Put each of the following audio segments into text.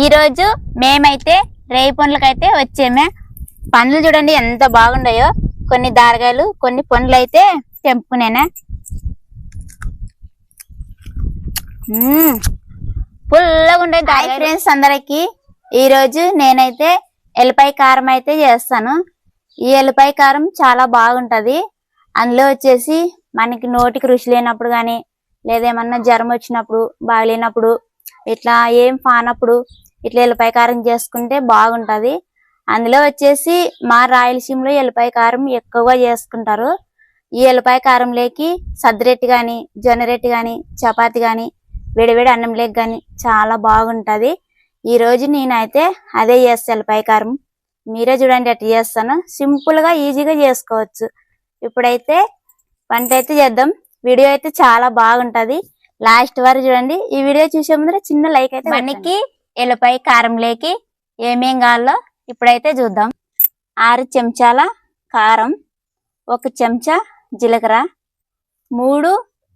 ఈ రోజు మేమైతే రేయి పండ్లకైతే వచ్చామే. పండ్లు చూడండి ఎంత బాగుండాయో. కొన్ని దారగాయలు కొన్ని పండ్లు అయితే తెంపుకునేనా. పుల్లగా ఉండే ఫ్రెండ్స్ అందరికి. ఈ రోజు నేనైతే ఎల్లిపాయ కారం అయితే చేస్తాను. ఈ ఎల్లిపాయ కారం చాలా బాగుంటది. అందులో వచ్చేసి మనకి నోటికి రుచి లేనప్పుడు కానీ లేదా ఏమన్నా జ్వరం వచ్చినప్పుడు బాగలేనప్పుడు ఇట్లా ఏం పానప్పుడు ఇట్లా ఎల్లిపాయ కారం చేసుకుంటే బాగుంటది. అందులో వచ్చేసి మా రాయలసీమలో ఎల్లిపాయ కారం ఎక్కువగా చేసుకుంటారు. ఈ ఎల్లిపాయ కారంలోకి సద్దరెట్టి గాని జొన్నరెట్టి గాని చపాతి గాని వేడివేడి అన్నం లేక గాని చాలా బాగుంటది. ఈ రోజు నేనైతే అదే చేస్తాను ఎల్లిపాయ కారం. మీరే చూడండి అట్లా చేస్తాను. సింపుల్గా ఈజీగా చేసుకోవచ్చు. ఇప్పుడైతే వంట అయితే చేద్దాం. వీడియో అయితే చాలా బాగుంటది. లాస్ట్ వరకు చూడండి. ఈ వీడియో చూసే ముందర చిన్న లైక్ అయితే మనకి ఎల్లిపాయ కారంలోకి ఏమేం కావాలో ఇప్పుడైతే చూద్దాం. ఆరు చెంచాల కారం ఒక చెంచా జీలకర్ర మూడు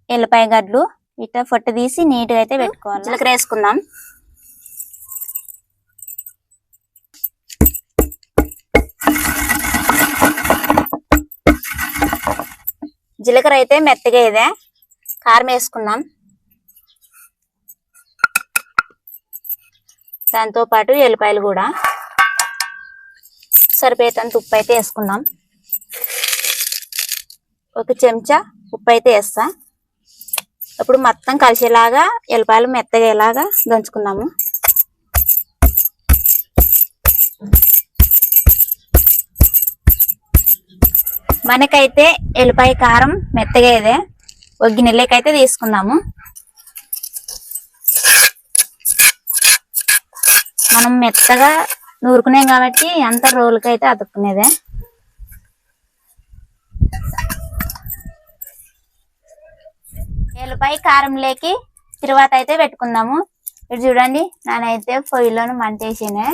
ఎల్లిపాయ గడ్డలు. ఇట్లా పొట్టు తీసి నీట్గా అయితే పెట్టుకోవాలి? జీలకర్ర వేసుకుందాం. జీలకర్ర అయితే మెత్తగా ఇదే కారం వేసుకుందాం. దాంతో పాటు ఎల్లిపాయలు కూడా సరిపోయేంత ఉప్పు అయితే వేసుకుందాం. ఒక చెంచా ఉప్పు అయితే వేస్తా. ఇప్పుడు మొత్తం కలిసేలాగా ఎల్లిపాయలు మెత్తగా ఎలాగా దంచుకుందాము. మనకైతే ఎల్లిపాయ కారం మెత్తగా ఇదే ఒక గిన్నెలకైతే తీసుకుందాము. మనం మెత్తగా నూరుకునేం కాబట్టి అంత రోలుకైతే అతుక్కునేదే. ఎల్లిపాయ కారం లేకి తిరువాత అయితే పెట్టుకుందాము. ఇటు చూడండి నేనైతే పొయ్యిలోను మంటేసినే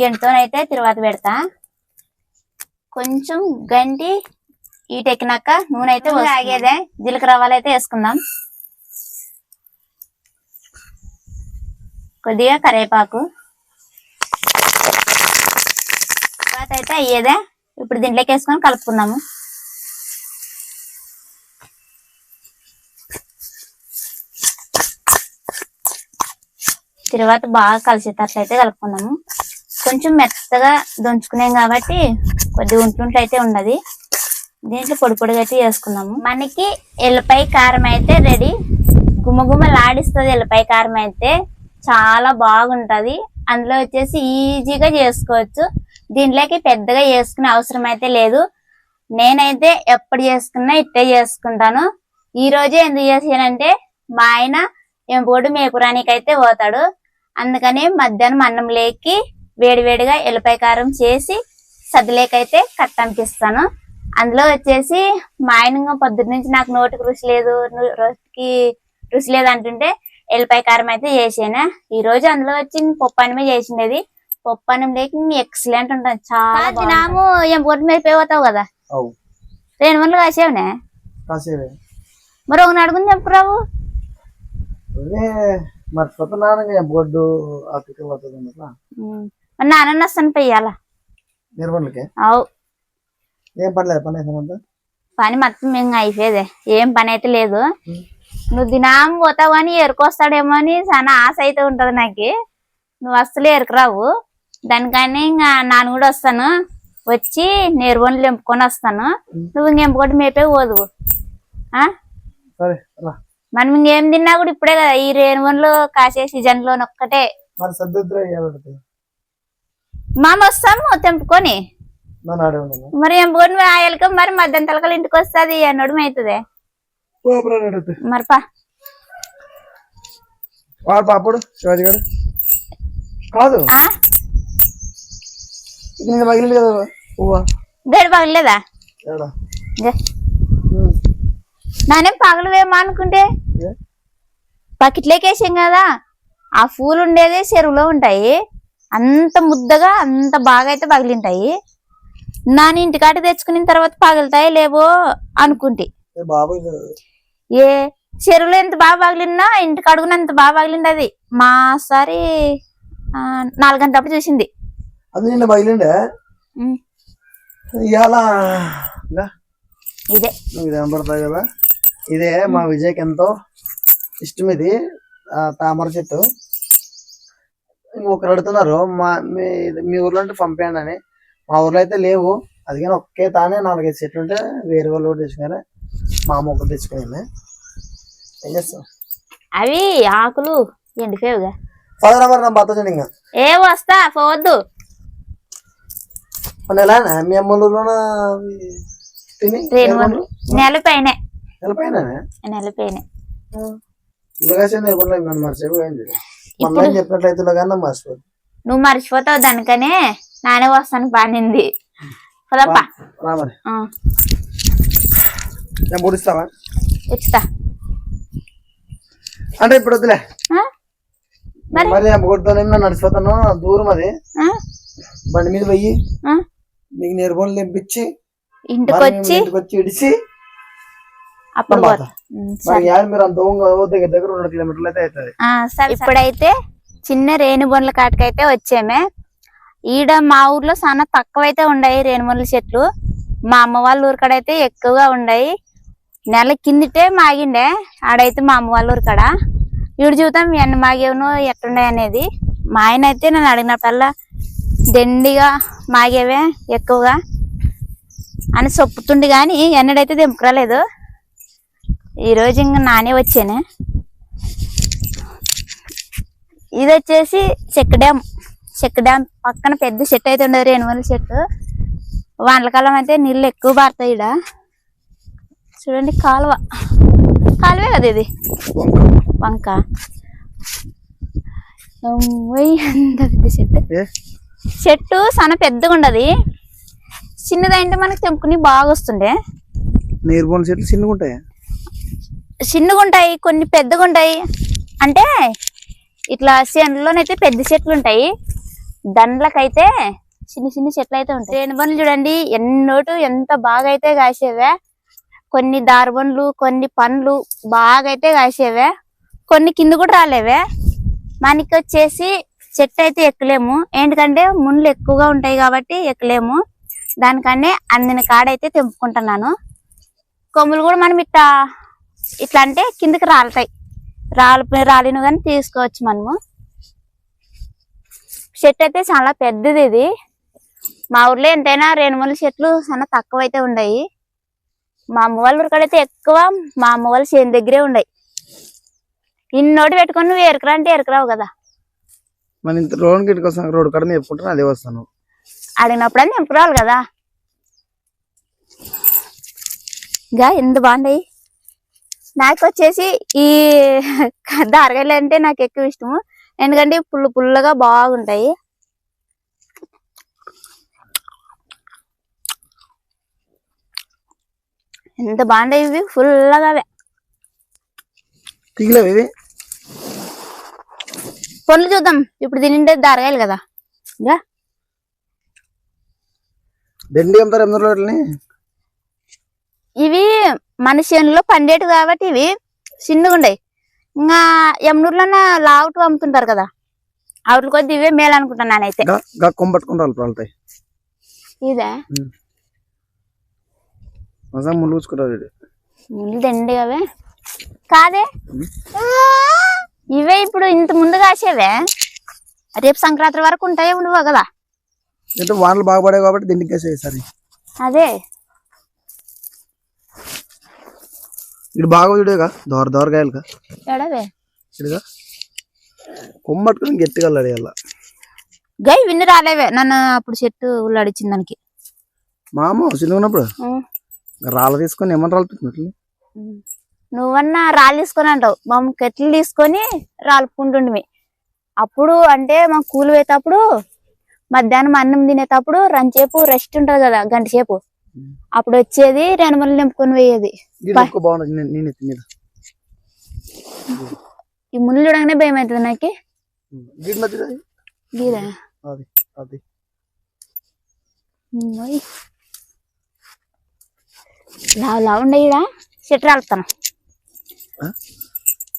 గంటతోనైతే తిరువాత పెడతా. కొంచెం గంటి ఈటెక్కినాక నూనె అయితే ఆగేదే. జీలకర్ర అయితే వేసుకుందాం. కొద్దిగా కరివేపాకు. అయితే అయ్యేదే. ఇప్పుడు దీంట్లోకి వేసుకొని కలుపుకుందాము. తర్వాత బాగా కలిసేటట్లయితే కలుపుకుందాము. కొంచెం మెత్తగా దంచుకున్నాం కాబట్టి కొద్ది ఉంటుంటైతే ఉండదు. దీంట్లో పొడి పొడిగా అయితే చేసుకున్నాము మనకి ఎల్లిపాయ కారం అయితే రెడీ. గుమగుమలాడిస్తుంది ఎల్లిపాయ కారం అయితే. చాలా బాగుంటది. అందులో వచ్చేసి ఈజీగా చేసుకోవచ్చు. దీంట్లోకి పెద్దగా చేసుకునే అవసరం అయితే లేదు. నేనైతే ఎప్పుడు చేసుకున్నా ఇట్టే చేసుకుంటాను. ఈ రోజే ఎందుకు చేసానంటే మా ఆయన ఎంపోడు మేపురానికి అయితే పోతాడు. అందుకని మధ్యాహ్నం అన్నం లేకి వేడివేడిగా ఎల్లిపాయ కారం చేసి సదిలేకైతే కట్టంపిస్తాను అందులో వచ్చేసి మా ఆయన ఇంకా పొద్దున్న నుంచి నాకు నోటికి రుచి లేదు రుచికి రోజుకి రుచి లేదు అంటుంటే ఎల్లిపాయ కారం అయితే చేసాను ఈ రోజు అందులో వచ్చి పప్పు అన్నమే చేసిండేది. పప్పు అన్నం లేక ఎక్సలెంట్ ఉంటుంది చాలా తినాము ఏం పొట్టు మీద పోతావు కదా? రెండు వందలు కాసేవునే? కాసేవే. మరి ఒక అడుగుని చెప్పురావు మర్చిపోతున్నాను బొడ్డు నాన్న వస్తాను పెయ్యాలా నిర్మల్కే అవు. ఏం పర్లేదు పని పని మొత్తం మేము అయిపోయేదే. ఏం పని అయితే లేదు. నువ్వు దినాం పోతావు అని ఎరుకొస్తాడేమో అని చాలా ఆశ అయితే ఉంటది నాకు. నువ్వు అస్సలు ఎరుకురావు దానికని ఇంకా నాన్న కూడా వస్తాను. వచ్చి నేరువన్లు ఎంపుకొని వస్తాను. నువ్వు ఇంకెంపుకొని మేపే రా. మనం ఇంకేం తిన్నా కూడా ఇప్పుడే కదా ఈ రేణువన్లు కాసే సీజన్లో ఒక్కటే. మామ వస్తాము తెంపుకొని. మరి ఎంపుకొని ఆయలక మరి మధ్యాహ్నం తలకలు ఇంటికి వస్తుంది అన్నడం అవుతుంది కోపరాడు అడుగుతుంది మరి పా. వాడు పాపడు శివాజీ గారు కాదు. ఆ? ఇది నేను పగిలింది కదా పువ్వా? పగలేదా. నానేం పగలవేమో అనుకుంటే? బకెట్లేకేసాం కదా ఆ పూలు ఉండేది చెరువులో ఉంటాయి. అంత ముద్దగా అంత బాగా అయితే పగిలింటాయి. నాని ఇంటికాట తెచ్చుకున్న తర్వాత పగులుతాయి లేవో అనుకుంటే. ఏ చెరువులో ఎంత బాగా పగిలినా ఇంటికి అడుగునంత బాగా పగిలింది అది. మా సారి ఆ, నాలుగు గంటలప్పుడు చూసింది. అది నిన్న బయలుండే ఉమ్, ఇవాళ ఇదే మీకు కనబడతాయి కదా ఇదే మా విజయ్కి ఎంతో ఇష్టం ఇది తామర చెట్టు ఇంకొకరు అడుగుతున్నారు మా మీ మీ ఊర్లో అంటే పంపేయండి అని మా ఊర్లో అయితే లేవు అది కానీ ఒకే తానే నాలుగైదు చెట్లు ఉంటే వేరే వాళ్ళు కూడా తెచ్చుకుని మా అమ్మ ఒకటి తెచ్చుకుని ఏం చేస్తాం అవి ఆకులు ఎండిపోయావుగా పదరా మరి నా చూడండి ఇంకా ఏ వస్తా పోవద్దు మీ నెల పైన. నెల పైన. నువ్వు మర్చిపోతావు దానికనే నానే వస్తాను పదప్పా ఉచిత అంటే ఇప్పుడు వద్దులే? మరి? అమ్మగొడుతోనే నడిచిపోతాను. దూరం అది? బండి మీద పోయి? మీకు నేర్పొని తెప్పించి ఇంటికి మరి మేము వచ్చి ఇంటికి వచ్చి ఇడిచి అప్పుడు మరి అంత దగ్గర దగ్గర రెండు కిలోమీటర్లు అయితే అవుతుంది. ఇప్పుడైతే చిన్న రేణుబొండ్ల కాటికైతే వచ్చామే. ఈడ మా ఊర్లో చాలా తక్కువ అయితే ఉన్నాయి రేణుబొండ్ల చెట్లు. మా అమ్మ వాళ్ళ ఊరికాడైతే ఎక్కువగా ఉన్నాయి నెల కిందిటే మాగిండే ఆడైతే మా అమ్మ వాళ్ళ ఊరికాడ ఈడు చూద్దాం ఎన్ని మాగేవును ఎట్లున్నాయి అనేది. మా ఆయన అయితే నన్ను అడిగినప్పుడల్లా దండిగా మాగేవే ఎక్కువగా అని చెప్పుతుండే కానీ ఎన్నడైతే దింపుకోలేదు ఈరోజు ఇంకా నానే వచ్చానే. ఇది వచ్చేసి చెక్ డ్యామ్. చెక్ డ్యామ్ పక్కన పెద్ద చెట్టు అయితే ఉండదు రేణుమల చెట్టు. వానకాలం అయితే నీళ్ళు ఎక్కువ పారుతాయి ఈడ. చూడండి కాలువ. కాలువే కదా ఇది? వంక. అంత పెద్ద చెట్టు. చెట్టు చాలా పెద్దగా ఉండదు చిన్నదంటే మనకి తెంపుకుని బాగా వస్తుండే నేర్పొని చెట్లు చిన్నగా ఉంటాయి చిన్నగా ఉంటాయి కొన్ని పెద్దగా ఉంటాయి అంటే ఇట్లా చేనులోనైతే పెద్ద చెట్లు ఉంటాయి దండ్లకైతే చిన్న చిన్న చెట్లు అయితే ఉంటాయి రేణుబొన్లు చూడండి ఎన్నోటు ఎంత బాగా అయితే కాసేవే. కొన్ని దారుబొన్లు కొన్ని పండ్లు బాగా అయితే కాసేవే. కొన్ని కింద కూడా రాలేవే. మనకి వచ్చేసి చెట్టు అయితే ఎక్కలేము. ఎందుకంటే ముళ్ళు ఎక్కువగా ఉంటాయి కాబట్టి ఎక్కలేము. దానికనే అందిన కాడైతే తెంపుకుంటున్నాను. కొమ్ములు కూడా మనం ఇట్లా ఇట్లా అంటే కిందకి రాలుతాయి. రాలి రాలిన కానీ తీసుకోవచ్చు మనము. చెట్టు అయితే చాలా పెద్దది ఇది. మా ఊర్లో ఎంతైనా రేణుమూల చెట్లు చాలా తక్కువ అయితే ఉన్నాయి మా అమ్మ వాళ్ళ ఊరికాడైతే ఎక్కువ మా అమ్మ వాళ్ళ చేను దగ్గరే ఉన్నాయి ఇన్నోటి పెట్టుకొని నువ్వు ఎరకరా అంటే ఎరకరావు కదా. మన ఇంత రోడ్ గిట్కి వస్తాను రోడ్ కాడ చెప్పుకుంటాను అదే వస్తాను. అడిగినప్పుడు అని ఎంపురావాలి కదా. ఇంకా ఎంత బాగున్నాయి నాకు వచ్చేసి ఈ దారగాయలు అంటే నాకు ఎక్కువ ఇష్టము. ఎందుకంటే పుల్ల పుల్లగా బాగుంటాయి. ఎంత బాగుంటాయి ఇవి. ఫుల్గా తీగలేవు ఇవి? పండ్లు చూద్దాం. ఇప్పుడు తినిండే దారగాయలు కదా. ఇంకా దండి అమ్ముతారు ఎనిమిది రోడ్లని ఇవి మన చేనులో పండేటి కాబట్టి ఇవి చిన్నగా ఉండయి. ఇంకా ఎమ్నూరులో లావుటు అమ్ముతుంటారు కదా. ఆవిడ కొద్ది ఇవే మేలు అనుకుంటాను నేనైతే రాలుతాయి ఇదే. ముళ్ళు. ముందు దండి అవే. కాదే. ఇవే ఇప్పుడు ఇంత ముందు కాసేవే? రేపు సంక్రాంతి వరకు ఉంటాయో ఉండవో కదా? అంటే వానలు బాగా పడాయి కాబట్టి దిండికి వేసేవి సరే అదే. ఇటు బాగా చూడేగా దోర దోరకాయలుగా ఎడవే. ఇటుగా కొమ్మ పట్టుకుని గట్టిగా అల్లాడేయాల గై విన్ని రాలేవే. నన్ను అప్పుడు చెట్టు ఉల్లడిచ్చింది దానికి. మామ చిన్న ఉన్నప్పుడు. రాళ్ళ తీసుకొని ఏమన్నా రాలుతున్నట్లు నువ్వన్నా రాళ్ళు తీసుకొని అంటావు. మా కెట్లు తీసుకొని రాలుపుకుంటుండిమి అప్పుడు అంటే మా కూలి పోయేటప్పుడు మధ్యాహ్నం అన్నం తినేటప్పుడు రంచేపు రెస్ట్ ఉంటది కదా గంట సేపు. అప్పుడు వచ్చేది రెనమల్లి నింపుకొని పోయేది. ఈ ముళ్ళు చూడగానే భయం అవుతుంది నాకు. గీదా. లావు లావు ఉండే ఈడ? చెట్టు రాలుతాను?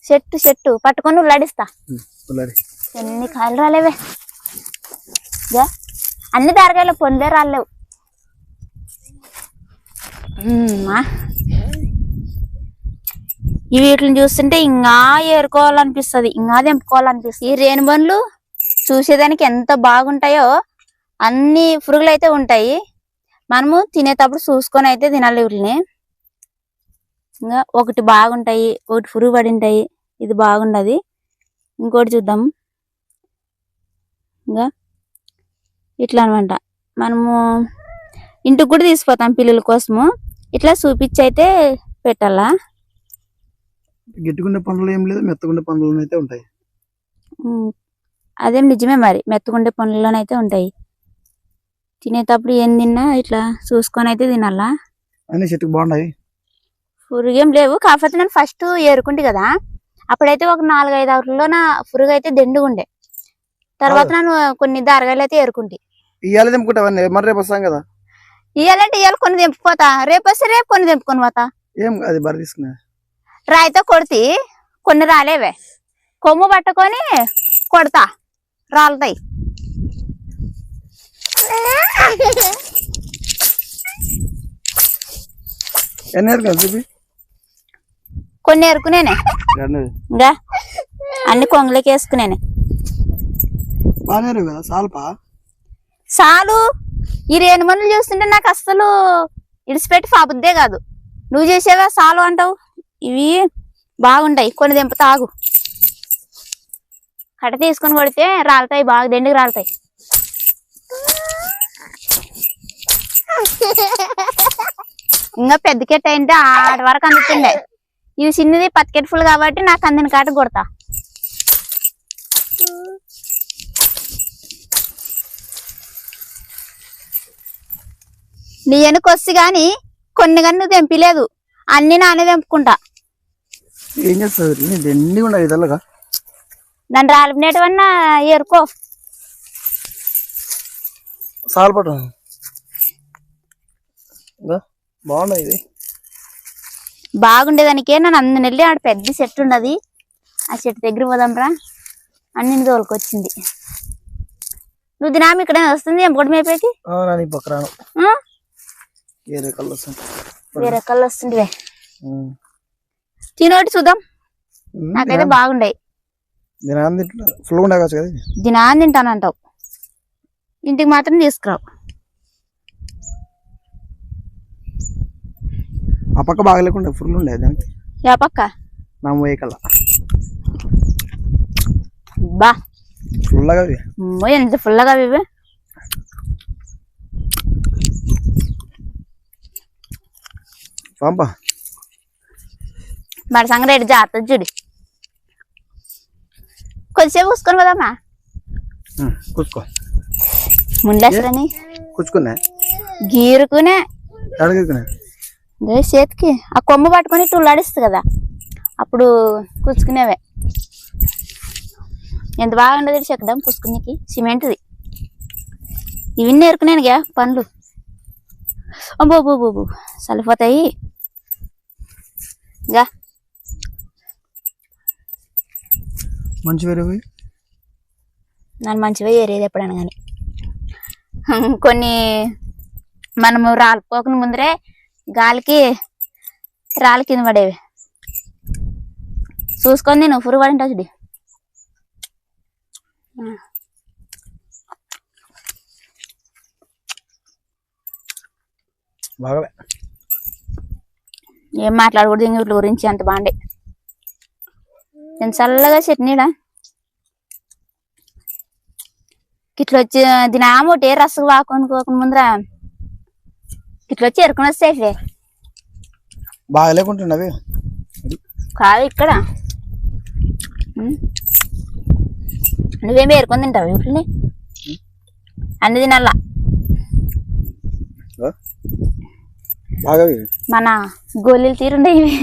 చెట్టు చెట్టు. పట్టుకొని ఉల్లాడిస్తా ఉల్లాడి ఎన్ని కాయలు రాలేవే? అన్ని దారకాయలు పొందే రాలేవు. ఈ వీటిని చూస్తుంటే ఇంకా ఏరుకోవాలనిపిస్తుంది. ఇంకా తెంపుకోవాలనిపిస్తుంది. ఈ రేణు బండ్లు చూసేదానికి ఎంత బాగుంటాయో అన్ని పురుగులు అయితే ఉంటాయి. మనము తినేటప్పుడు చూసుకొని అయితే తినాలి వీటిని. ఇంకా ఒకటి బాగుంటాయి ఒకటి పురుగు పడి ఉంటాయి ఇది బాగుండదు. ఇంకోటి చూద్దాం. ఇంకా ఇట్లా అనమాట మనము ఇంటికి కూడా తీసుకుపోతాం పిల్లల కోసము. ఇట్లా చూపించి అయితే పెట్టాలా? గట్టిగుండే పండ్లు ఏం లేదు మెత్తగుండే పండ్లు అయితే ఉంటాయి అదేం నిజమే మరి. మెత్తకుండే పనుల్లోనైతే ఉంటాయి. తినేటప్పుడు ఏం తిన్నా ఇట్లా చూసుకొని అయితే తినాలా? అన్ని చెట్టుకు బాగున్నాయి పురుగేం లేవు. కాకపోతే నేను ఫస్ట్ ఏరుకుంటే కదా. అప్పుడైతే ఒక నాలుగైదు అవర్లో నా పురుగు అయితే దెండుగుండే. తర్వాత నేను కొన్ని దారగాయలు అయితే ఏరుకుంటే. మరి రేపు వస్తాం కదా. ఇయ్యాలి కొన్ని తెంపుకోతా రేపు వస్తే రేపు కొన్ని తెంపుకొని పోతా. ఏం అది బరి తీసుకున్నా? రాయితో కొడితే కొన్ని రాలేవే. కొమ్ము పట్టుకొని కొడతా. రాలుతాయి. ఎన్ని చూపి? కొన్ని రెండు ఇంకా? అన్ని కొంగలకి వేసుకునేనే. సాల్పా? చాలు ఈ రేణు మనులు చూస్తుంటే నాకు అస్సలు ఇడిచిపెట్టి పాబుద్దే కాదు. నువ్వు చేసేవా చాలు అంటావు? ఇవి బాగుంటాయి కొన్ని దింప తాగు. కట్ట తీసుకొని కొడితే రాలుతాయి బాగా దండికి రాలుతాయి. ఇంకా పెద్ద కెట్ అయితే ఆడి వరకు అందుతుండే. ఇవి చిన్నది పత్తికెట్ ఫుల్ కాబట్టి నాకు అందిన కాట కొడతా. నీ వెనుకొస్తే గాని కొన్ని కానీ నువ్వు తెంపిలేదు. అన్ని నానే తెంపుకుంటా. ఏం చేస్తావు నేను ఎన్ని ఉన్నాయి తెల్లగా? నన్ను రాలిపినటువన్నా ఏరుకో. సాల్పట. బాగున్నాయి ఇది బాగుండేదానికే నన్ను అందు వెళ్ళి ఆడ పెద్ద చెట్టు ఉన్నది. ఆ చెట్టు దగ్గర పోదాంరా అన్ని తోలుకొచ్చింది నువ్వు దినామి ఇక్కడ వస్తుంది ఎంపటి మేపేకి? వేరే కళ్ళు వేరే కళ్ళు వస్తుందివే. తినోటి చూద్దాం. నాకైతే బాగుండాయి. దినాన్ని తింటానంటావు. ఇంటికి మాత్రం తీసుకురావు. ఆ పక్క బాగా లేకుండా ఫుల్ ఉండే దానికి? యా పక్క. నా మోయే కల్లా బా. ఫుల్గా అవి. అమ్మో, ఎంత ఫుల్గా ఇవి. పంపా. మరి ఎటు జాగ్రత్త చూడు. కొద్దిసేపు కూసుకొని పోదామా? కూర్చుకో ముండేసరని కూర్చుకున్నా? గీరుకునే. అడుగుకున్నా ఇదే చేతికి. ఆ కొమ్మ పట్టుకొని ఇట్లా ఉల్లాడిస్తుంది కదా. అప్పుడు కూర్చుకునేవే ఎంత బాగా ఉండదు చెక్కడం కూసుకునేకి సిమెంట్ది. ఇవి నేర్చుకునేనుగా పనులు అబ్బో బో బో బో చలిపోతాయి ఇంకా మంచి నన్ను మంచిగా ఏరేది ఎప్పుడైనా కానీ కొన్ని మనము రాలిపోకుండా ముందరే గాలికి రాళ్ళ కింద పడేవి. చూసుకొని నేను పురుగు పడింటా చూడు. ఏం మాట్లాడకూడదు ఇంక వీటి గురించి అంత బాగుండే నేను చల్లగా చట్నీడా. ఇట్లా వచ్చి దినామోటి రసకు వాకొని పోకుండా ముందర ఇట్లా వచ్చి ఎరుకుని వస్తాయి బాగా లేకుంటున్నవి కాదు ఇక్కడ. ఉమ్. నువ్వేమి ఏరుకొని తింటావు వీటిని అన్ని తినాలా? బాగా. మన గోళీలు తీరుండే ఇవి.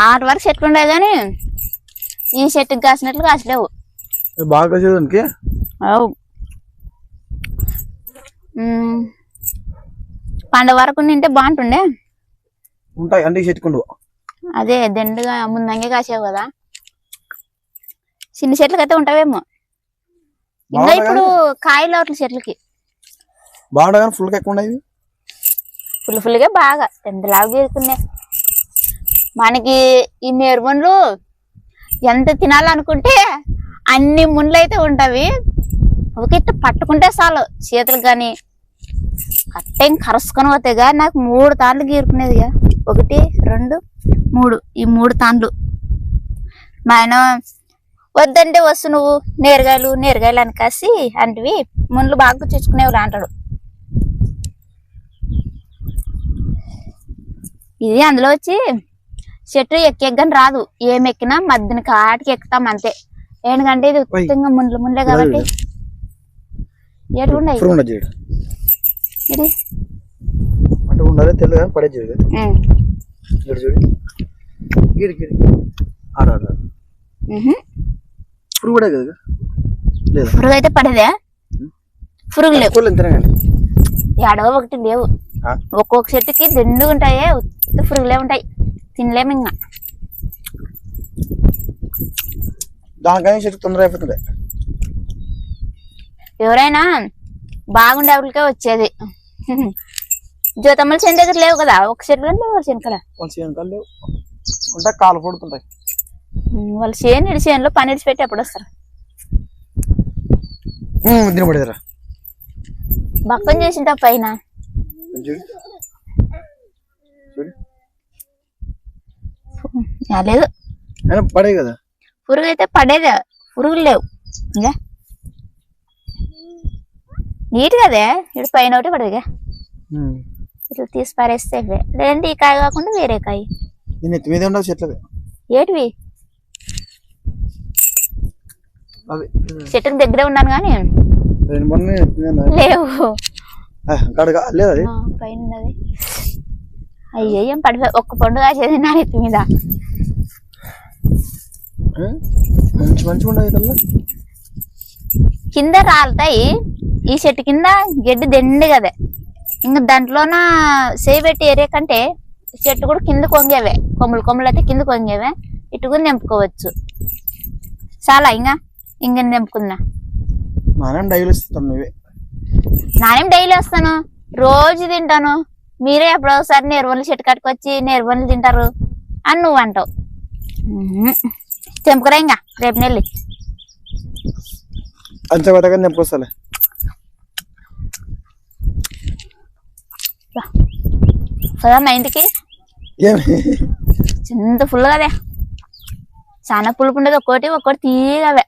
ఆరు వరకు చెట్లు కానీ ఈ చెట్టుకి కాసినట్లు కాసలేవు. బాగా కాసేదానికి అవు. పండుగ వరకు నింటే బాగుంటుండే. ఉంటాయి అంటే చెట్టుకుండు. అదే దండుగా ముందంగే కాసావు కదా. చిన్న చెట్లకైతే ఉంటావేమో. ఇంకా ఇప్పుడు కాయలు అవట్ల చెట్లకి. బాగుండగా ఫుల్గా ఎక్కువ ఉన్నాయి? ఫుల్ ఫుల్గా బాగా ఎంతలాగా గీరుకున్నాయి మనకి ఈ నేరుమండ్లు ఎంత తినాలనుకుంటే అన్ని ముండ్లు అయితే ఉంటవి. ఒక ఇట్ట పట్టుకుంటే చాలు చేతులకు కానీ కట్టేం కరుసుకొని పోతాయిగా నాకు మూడు తాండ్లు గీరుకునేదిగా ఒకటి రెండు మూడు. ఈ మూడు తాండ్లు. మా ఆయన వద్దంటే వస్తు నువ్వు నేరగాయలు నేరగాయలు అని కాసి అంటివి. ముండ్లు బాగా చూసుకునేవి అంటాడు. ఇది అందులో వచ్చి చెట్టు ఎక్కి ఎక్కని రాదు. ఏం ఎక్కినా మధ్యన కాటికి ఎక్కుతాం అంతే. ఎందుకంటే ఇది. ఉత్తంగా ముండ్లు ముండ్లే కాబట్టి చూడు ఇది? అంటే ఉండదు తెలియదు కానీ పడే చూడు ఉమ్. చూడు చూడు. గిరి గిరి ఆడ ఆడ ఉహు. పురుగు కూడా కదా లేదా? పురుగు అయితే పడేదే పురుగు లేవు. ఏడవ ఒకటి లేవు? ఒక్కొక్క చెట్టుకి రెండు ఉంటాయే పురుగులే ఉంటాయి. తినలేము ఇంకా దానికని చెట్టు తొందర అయిపోతుంది ఎవరైనా బాగుండే వాళ్ళకే వచ్చేది జ్యోతమ్మల చేను దగ్గర లేవు కదా ఒక చెట్టు లేవు చెనకల లేవు ఉంటే కాలు పడుతుంటాయి వాళ్ళ చేను ఇడి చేనులో పని ఇడిచి పెట్టి ఎప్పుడు వస్తారు బక్కం చేసింటా పైన చూడు చూడు ఆ, లేదు. పడే కదా? పురుగు అయితే పడేదే. పురుగులు లేవు. ఇంకా. నీట్ కదే. ఇటు పైన ఒకటి పడదుగా ఇట్లా తీసి పారేస్తే. లేదంటే ఈ కాయ కాకుండా వేరే కాయ. మీద ఉండవు ఏటివి? చెట్టుకు దగ్గరే ఉన్నాను కానీ. లేవు. పైన అయ్యో పడిపోయి ఒక్క పండు కాసేది నా నెత్తి మీద? మంచి మంచిగా ఉండదు కల్లా కింద రాలుతాయి. ఈ చెట్టు కింద గడ్డి దండి కదే ఇంకా దాంట్లోన చేయి పెట్టి ఏరే కంటే చెట్టు కూడా కింద కొంగేవే. కొమ్ములు కొమ్ములు అయితే కింద కొంగేవే. ఇటు కూడా నింపుకోవచ్చు. చాలా ఇంకా ఇంకా నింపుకున్నా మనం డైలీ ఇవే నానేం డైలీ వస్తాను? రోజు తింటాను. మీరే ఎప్పుడో ఒకసారి నేర్వన్లు చెట్టు కట్టుకొచ్చి నేర్వన్లు తింటారు అని నువ్వు అంటావు. తెంపుకురా ఇంకా రేపు నెల్లి అంచబతగా నింపుకొస్తాలే కదా మా ఇంటికి ఏమి చింత ఫుల్ కదే చాలా పులుపు ఉండదు ఒక్కోటి ఒక్కోటి తీయగవే